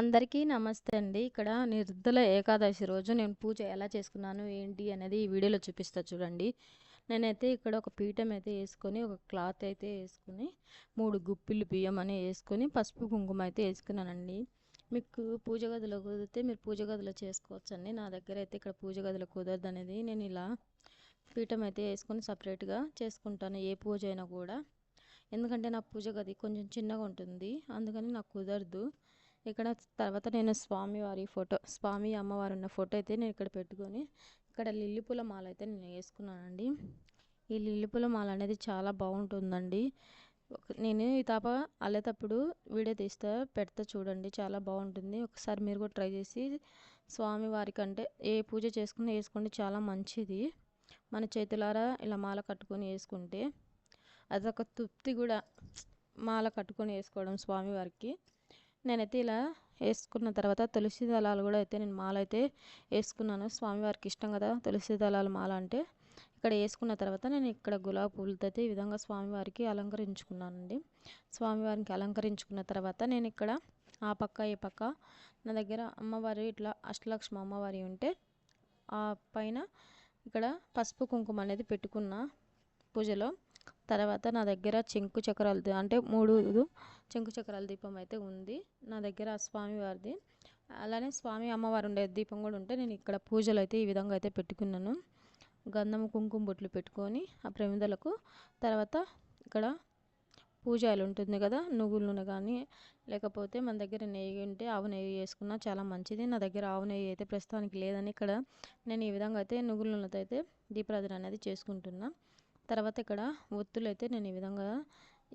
అందరికీ నమస్తే అండి. ఇక్కడ నిర్దల ఏకాదశి రోజు నేను పూజ ఎలా చేసుకున్నాను, ఏంటి అనేది ఈ వీడియోలో చూపిస్తా చూడండి. నేనైతే ఇక్కడ ఒక పీఠం అయితే వేసుకొని ఒక క్లాత్ అయితే వేసుకొని మూడు గుప్పిళ్ళు బియ్యం అని వేసుకొని పసుపు, కుంకుమ అయితే వేసుకున్నానండి మీకు పూజ గదిలో కుదిరితే మీరు పూజ గదిలో చేసుకోవచ్చండి. నా దగ్గర అయితే ఇక్కడ పూజ గదిలో కుదరదు అనేది నేను ఇలా పీఠం అయితే వేసుకొని సపరేట్‌గా చేసుకుంటాను. ఏ పూజ అయినా కూడా. ఎందుకంటే నా పూజ గది కొంచెం చిన్నగా ఉంటుంది. అందుకని నాకు కుదరదు. ఇక్కడ తర్వాత నేను స్వామివారి ఫోటో స్వామి, అమ్మవారు ఉన్న ఫోటో అయితే నేను ఇక్కడ పెట్టుకొని, ఇక్కడ లిల్లీ పూల మాల అయితే నేను వేసుకున్నానండి ఈ లిల్లీ పూల మాల అనేది చాలా బాగుంటుందండి. నేను ఈ తాప అల్లేటప్పుడు వీడియో తీస్తా పెడతా చూడండి. చాలా బాగుంటుంది. ఒకసారి మీరు కూడా ట్రై చేసి స్వామివారికంటే ఏ పూజ చేసుకుని వేసుకుంటే చాలా మంచిది. మన చేతులారా ఇలా మాల కట్టుకొని వేసుకుంటే అదొక తృప్తి కూడా మాల కట్టుకొని వేసుకోవడం స్వామివారికి. నేనైతే ఇలా వేసుకున్న తర్వాత తులసి దళాలు కూడా అయితే నేను మాల అయితే వేసుకున్నాను స్వామివారికి ఇష్టం కదా తులసి దళాలు మాల అంటే. ఇక్కడ వేసుకున్న తర్వాత నేను ఇక్కడ గులాబీ పూలతో అయితే ఈ విధంగా స్వామివారికి అలంకరించుకున్నానండి. స్వామివారికి అలంకరించుకున్న తర్వాత నేను ఇక్కడ ఆ పక్క, ఈ పక్క నా దగ్గర అమ్మవారి ఇట్లా అష్టలక్ష్మి అమ్మవారి ఉంటే ఆ పైన ఇక్కడ పసుపు, కుంకుమ అనేది పెట్టుకున్న పూజలో. తర్వాత నా దగ్గర చెంకు చక్రాలు అంటే మూడు చెంకు చక్రాల దీపం అయితే ఉంది. నా దగ్గర స్వామివారిది. అలానే స్వామి, అమ్మవారు ఉండే దీపం కూడా ఉంటే నేను ఇక్కడ పూజలు అయితే ఈ విధంగా అయితే పెట్టుకున్నాను. గంధం, కుంకుమ బొట్లు పెట్టుకొని ఆ ప్రమిదలకు తర్వాత ఇక్కడ పూజ ఆయిల్ ఉంటుంది కదా నువ్వుల నూనె కానీ లేకపోతే మన దగ్గర నెయ్యి ఉంటే ఆవు నెయ్యి వేసుకున్నా చాలా మంచిది. నా దగ్గర ఆవు నెయ్యి అయితే ప్రస్తుతానికి లేదని ఇక్కడ నేను ఈ విధంగా అయితే నువ్వుల నూనెతో అయితే దీపారాధన అనేది చేసుకుంటున్నా. తర్వాత ఇక్కడ ఒత్తులు అయితే నేను ఈ విధంగా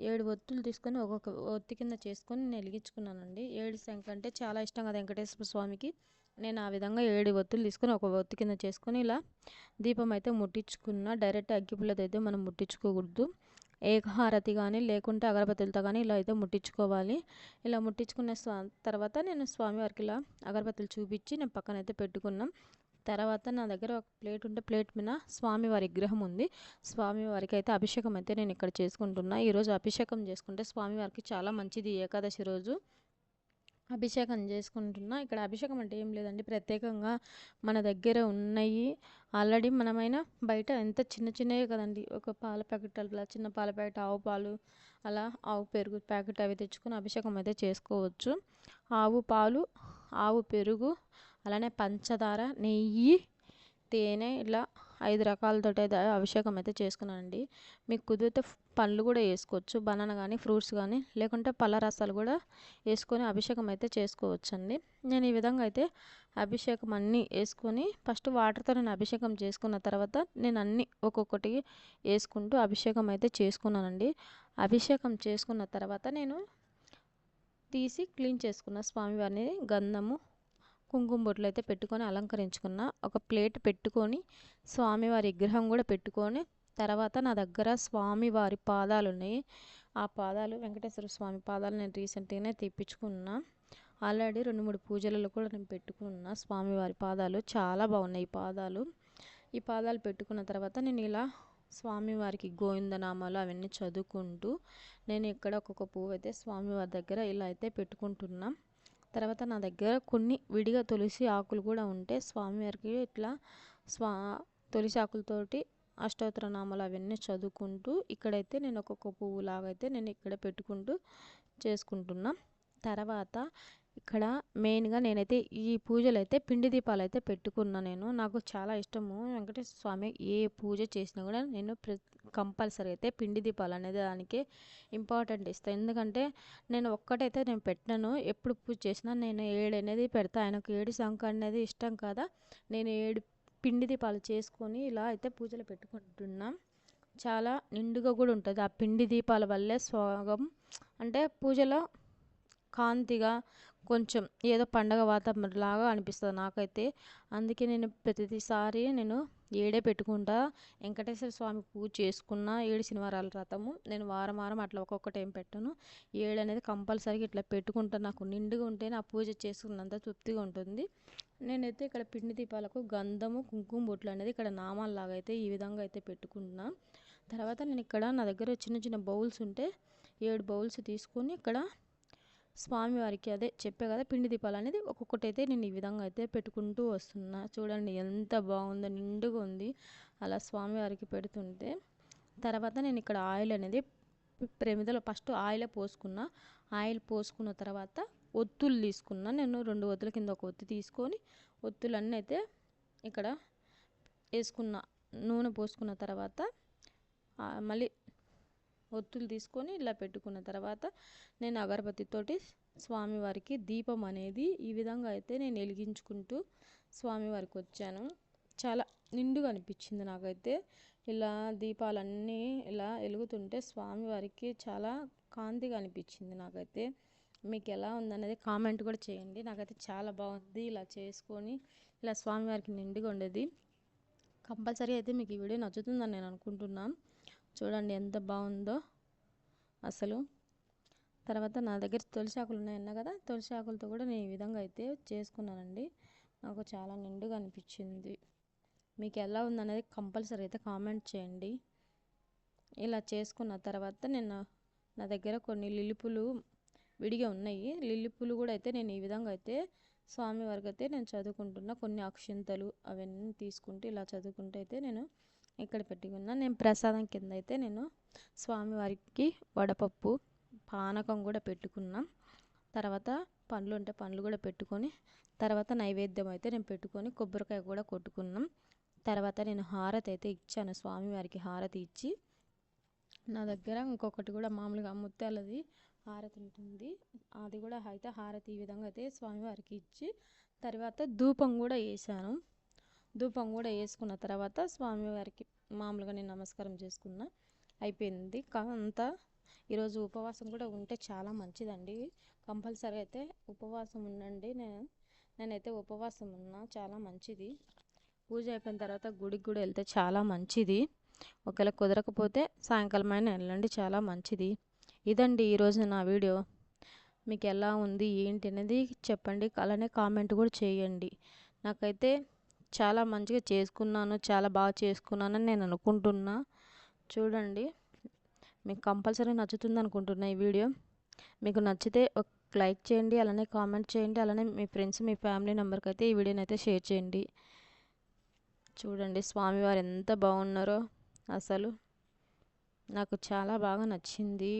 ఏడు ఒత్తులు తీసుకొని ఒక్కొక్క ఒత్తి కింద చేసుకొని నేను వెలిగించుకున్నానండి. ఏడు శంఖ అంటే చాలా ఇష్టం కదా వెంకటేశ్వర స్వామికి. నేను ఆ విధంగా ఏడు ఒత్తులు తీసుకొని ఒక ఒత్తి కింద చేసుకొని ఇలా దీపం అయితే ముట్టించుకున్న డైరెక్ట్ అగ్గిపుల్లతో అయితే మనం ముట్టించుకోకూడదు. ఏకహారతి కానీ లేకుంటే అగరబత్తులతో కానీ ఇలా అయితే ముట్టించుకోవాలి. ఇలా ముట్టించుకున్న స్వా తర్వాత నేను స్వామివారికి ఇలా అగరబత్తులు చూపించి నేను పక్కనైతే పెట్టుకున్నాం తర్వాత నా దగ్గర ఒక ప్లేట్ ఉంటే ప్లేట్ మీద స్వామివారి విగ్రహం ఉంది. స్వామివారికి అయితే అభిషేకం అయితే నేను ఇక్కడ చేసుకుంటున్నా. ఈరోజు అభిషేకం చేసుకుంటే స్వామివారికి చాలా మంచిది ఏకాదశి రోజు. అభిషేకం చేసుకుంటున్నా. ఇక్కడ అభిషేకం అంటే ఏం లేదండి ప్రత్యేకంగా మన దగ్గర ఉన్నాయి ఆల్రెడీ మనమైనా బయట ఎంత చిన్న చిన్నవే కదండీ. ఒక పాల ప్యాకెట్ అలా చిన్న పాల ప్యాకెట్, ఆవు పాలు అలా ఆవు పెరుగు ప్యాకెట్ అవి తెచ్చుకొని అభిషేకం అయితే చేసుకోవచ్చు. ఆవు పాలు, ఆవు పెరుగు అలానే పంచదార, నెయ్యి, తేనె ఇలా ఐదు రకాలతోటి అయితే అభిషేకం అయితే చేసుకున్నానండి. మీకు కుదిరితే పండ్లు కూడా వేసుకోవచ్చు బనానా కానీ, ఫ్రూట్స్ కానీ లేకుంటే పళ్ళ రసాలు కూడా వేసుకొని అభిషేకం అయితే చేసుకోవచ్చండి. నేను ఈ విధంగా అయితే అభిషేకం అన్నీ వేసుకొని ఫస్ట్ వాటర్‌తో నేను అభిషేకం చేసుకున్న తర్వాత నేను అన్నీ ఒక్కొక్కటి వేసుకుంటూ అభిషేకం అయితే చేసుకున్నానండి. అభిషేకం చేసుకున్న తర్వాత నేను తీసి క్లీన్ చేసుకున్న స్వామివారిని గంధము, కుంకుమ బొట్లు అయితే పెట్టుకొని అలంకరించుకున్న ఒక ప్లేట్ పెట్టుకొని స్వామివారి విగ్రహం కూడా పెట్టుకొని తర్వాత నా దగ్గర స్వామివారి పాదాలు ఉన్నాయి. ఆ పాదాలు వెంకటేశ్వర స్వామి పాదాలు నేను రీసెంట్‌గానే తెప్పించుకున్నా. ఆల్రెడీ 2, 3 పూజలలో కూడా నేను పెట్టుకున్నా స్వామివారి పాదాలు. చాలా బాగున్నాయి ఈ పాదాలు. ఈ పాదాలు పెట్టుకున్న తర్వాత నేను ఇలా స్వామివారికి గోవిందనామాలు అవన్నీ చదువుకుంటూ నేను ఇక్కడ ఒక్కొక్క పువ్వు అయితే స్వామివారి దగ్గర ఇలా అయితే పెట్టుకుంటున్నాను తర్వాత నా దగ్గర కొన్ని విడిగా తులసి ఆకులు కూడా ఉంటే స్వామివారికి ఇట్లా స్వా తులసి ఆకులతోటి అష్టోత్తర నామాలు అవన్నీ చదువుకుంటూ ఇక్కడైతే నేను ఒక్కొక్క పువ్వులాగా అయితే నేను ఇక్కడ పెట్టుకుంటూ చేసుకుంటున్నా. తర్వాత ఇక్కడ మెయిన్‌గా నేనైతే ఈ పూజలు అయితే పిండి దీపాలు అయితే పెట్టుకున్నా నేను. నాకు చాలా ఇష్టము వెంకటేశ్వర స్వామి ఏ పూజ చేసినా కూడా నేను ప్రతి కంపల్సరీ అయితే పిండి దీపాలు అనేది దానికి ఇంపార్టెంట్ ఇస్తాను ఎందుకంటే నేను ఒక్కటైతే నేను పెట్టను. ఎప్పుడు పూజ చేసినా నేను ఏడు అనేది పెడతా. ఆయనకు ఏడు సంఖ అనేది ఇష్టం కదా! నేను ఏడు పిండి దీపాలు చేసుకొని ఇలా అయితే పూజలు పెట్టుకుంటున్నాం చాలా నిండుగా కూడా ఉంటుంది ఆ పిండి దీపాల వల్లే స్వాగం అంటే పూజలో కాంతిగా కొంచెం ఏదో పండగ వాతావరణం లాగా అనిపిస్తుంది నాకైతే. అందుకే నేను ప్రతిసారి నేను ఏడే పెట్టుకుంటా. వెంకటేశ్వర స్వామి పూజ చేసుకున్న ఏడు శనివారాల వ్రతము నేను వారం, వారం అట్లా ఒక్కొక్కటి ఏం పెట్టను. ఏడు అనేది కంపల్సరీగా ఇట్లా పెట్టుకుంటా. నాకు నిండుగా ఉంటేనే ఆ పూజ చేసుకున్నంత తృప్తిగా ఉంటుంది. నేనైతే ఇక్కడ పిండి దీపాలకు గంధము, కుంకుమ బొట్లు అనేది ఇక్కడ నామాల్లాగా అయితే ఈ విధంగా అయితే పెట్టుకుంటున్నా. తర్వాత నేను ఇక్కడ నా దగ్గర చిన్న చిన్న బౌల్స్ ఉంటే ఏడు బౌల్స్ తీసుకొని ఇక్కడ స్వామివారికి అదే చెప్పే కదా పిండి దీపాలు అనేది ఒక్కొక్కటి అయితే నేను ఈ విధంగా అయితే పెట్టుకుంటూ వస్తున్నా. చూడండి ఎంత బాగుందో నిండుగా ఉంది. అలా స్వామివారికి పెడుతుంటే తర్వాత నేను ఇక్కడ ఆయిల్ అనేది ప్రమిదలో ఫస్ట్ ఆయిల్ పోసుకున్నా. ఆయిల్ పోసుకున్న తర్వాత ఒత్తులు తీసుకున్నా. నేను రెండు ఒత్తుల కింద ఒక ఒత్తి తీసుకొని ఒత్తులన్నీ అయితే ఇక్కడ వేసుకున్న. నూనె పోసుకున్న తర్వాత మళ్ళీ ఒత్తులు తీసుకొని ఇలా పెట్టుకున్న తర్వాత నేను అగరబత్తితోటి స్వామివారికి దీపం అనేది ఈ విధంగా అయితే నేను వెలిగించుకుంటూ స్వామివారికి వచ్చాను. చాలా నిండుగా అనిపించింది నాకైతే. ఇలా దీపాలన్నీ ఇలా వెలుగుతుంటే స్వామివారికి చాలా కాంతిగా అనిపించింది నాకైతే. మీకు ఎలా ఉందనేది కామెంట్ కూడా చేయండి. నాకైతే చాలా బాగుంది ఇలా చేసుకొని ఇలా స్వామివారికి నిండుగా ఉండేది. కంపల్సరీ అయితే మీకు ఈ వీడియో నచ్చుతుందని నేను అనుకుంటున్నాను. చూడండి ఎంత బాగుందో అసలు. తర్వాత నా దగ్గర తులసి ఆకులు ఉన్నాయన్నా కదా తులసి ఆకులతో కూడా నేను ఈ విధంగా అయితే చేసుకున్నానండి. నాకు చాలా నిండుగా అనిపించింది. మీకు ఎలా ఉందనేది కంపల్సరీ అయితే కామెంట్ చేయండి. ఇలా చేసుకున్న తర్వాత నేను నా దగ్గర కొన్ని లిలిపులు విడిగా ఉన్నాయి. లిలిపులు కూడా అయితే నేను ఈ విధంగా అయితే స్వామి వారికి అయితే నేను చదువుకుంటున్న. కొన్ని అక్షింతలు అవన్నీ తీసుకుంటూ ఇలా చదువుకుంటూ అయితే నేను ఇక్కడ పెట్టుకున్నా. నేను ప్రసాదం కింద అయితే నేను స్వామివారికి వడపప్పు పానకం కూడా పెట్టుకున్నాం. తర్వాత పండ్లు ఉంటే పండ్లు కూడా పెట్టుకొని తర్వాత నైవేద్యం అయితే నేను పెట్టుకొని కొబ్బరికాయ కూడా కొట్టుకున్నాం. తర్వాత నేను హారతి అయితే ఇచ్చాను. స్వామివారికి హారతి ఇచ్చి నా దగ్గర ఇంకొకటి కూడా మామూలుగా ముత్యాలది హారతి ఉంటుంది. అది కూడా అయితే హారతి ఈ విధంగా అయితే స్వామివారికి ఇచ్చి తర్వాత ధూపం కూడా వేసాను ధూపం కూడా వేసుకున్న తర్వాత స్వామివారికి మామూలుగా నేను నమస్కారం చేసుకున్న. అయిపోయింది. అంతా ఈరోజు ఉపవాసం కూడా ఉంటే చాలా మంచిదండి. కంపల్సరీ అయితే ఉపవాసం ఉండండి. నేను నేనైతే ఉపవాసం ఉన్నా చాలా మంచిది. పూజ అయిపోయిన తర్వాత గుడికి కూడా వెళ్తే చాలా మంచిది. ఒకవేళ కుదరకపోతే సాయంకాలం అయినా వెళ్ళండి చాలా మంచిది. ఇదండి ఈరోజు నా వీడియో. మీకు ఎలా ఉంది ఏంటి అనేది చెప్పండి. అలానే కామెంట్ కూడా చేయండి. నాకైతే చాలా మంచిగా చేసుకున్నాను చాలా బాగా చేసుకున్నానని నేను అనుకుంటున్నా. చూడండి మీకు కంపల్సరీ నచ్చుతుంది అనుకుంటున్నా ఈ వీడియో. మీకు నచ్చితే ఒక లైక్ చేయండి అలానే కామెంట్ చేయండి అలానే మీ ఫ్రెండ్స్ మీ ఫ్యామిలీ నెంబర్కి అయితే ఈ వీడియోని అయితే షేర్ చేయండి. చూడండి స్వామివారు ఎంత బాగున్నారో. అసలు నాకు చాలా బాగా నచ్చింది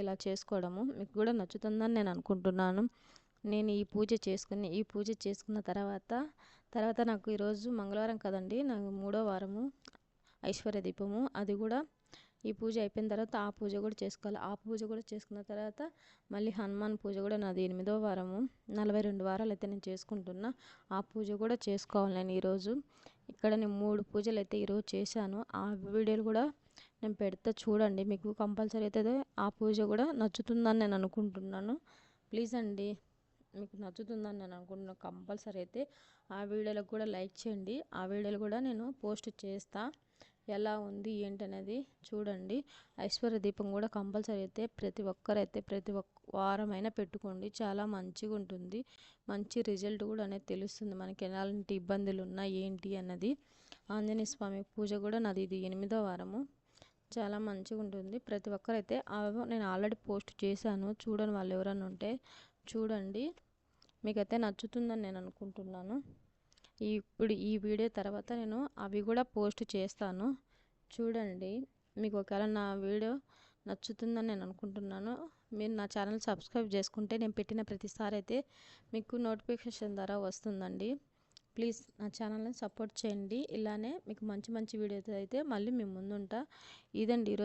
ఇలా చేసుకోవడము. మీకు కూడా నచ్చుతుందని నేను అనుకుంటున్నాను. నేను ఈ పూజ చేసుకుని ఈ పూజ చేసుకున్న తర్వాత తర్వాత నాకు ఈరోజు మంగళవారం కదండి నాకు మూడో వారము ఐశ్వర్య దీపము. అది కూడా ఈ పూజ అయిపోయిన తర్వాత ఆ పూజ కూడా చేసుకోవాలి. ఆ పూజ కూడా చేసుకున్న తర్వాత మళ్ళీ హనుమాన్ పూజ కూడా నాది ఎనిమిదో వారము. నలభై రెండు వారాలు అయితే నేను చేసుకుంటున్నా. ఆ పూజ కూడా చేసుకోవాలి నేను ఈరోజు ఇక్కడ నేను మూడు పూజలు అయితే ఈరోజు చేశాను. ఆ వీడియోలు కూడా నేను పెడతా చూడండి. మీకు కంపల్సరీ అయితే ఆ పూజ కూడా నచ్చుతుందని నేను అనుకుంటున్నాను. ప్లీజ్ అండి. మీకు నచ్చుతుందని నేను అనుకుంటున్నాను కంపల్సరీ అయితే ఆ వీడియోలకు కూడా లైక్ చేయండి. ఆ వీడియోలు కూడా నేను పోస్ట్ చేస్తా. ఎలా ఉంది ఏంటనేది చూడండి. ఐశ్వర్య దీపం కూడా కంపల్సరీ అయితే ప్రతి ఒక్కరైతే ప్రతి ఒక్క వారమైనా పెట్టుకోండి. చాలా మంచిగా ఉంటుంది. మంచి రిజల్ట్ కూడా అనేది తెలుస్తుంది. మనకి ఎలాంటి ఇబ్బందులు ఉన్నా ఏంటి అన్నది. ఆంజనేయ స్వామి పూజ కూడా నాది ఇది ఎనిమిదో వారము. చాలా మంచిగా ఉంటుంది. ప్రతి ఒక్కరైతే నేను ఆల్రెడీ పోస్ట్ చేశాను. చూడని వాళ్ళు ఎవరైనా ఉంటే చూడండి. మీకైతే నచ్చుతుందని నేను అనుకుంటున్నాను. ఇప్పుడు ఈ వీడియో తర్వాత నేను అవి కూడా పోస్ట్ చేస్తాను. చూడండి. మీకు ఒకవేళ నా వీడియో నచ్చుతుందని నేను అనుకుంటున్నాను. మీరు నా ఛానల్ సబ్స్క్రైబ్ చేసుకుంటే నేను పెట్టిన ప్రతిసారి అయితే మీకు నోటిఫికేషన్ ద్వారా వస్తుందండి. ప్లీజ్ నా ఛానల్ని సపోర్ట్ చేయండి. ఇలానే మీకు మంచి మంచి వీడియోస్ అయితే మళ్ళీ మీ ముందుంటా. ఇదండి ఈరోజు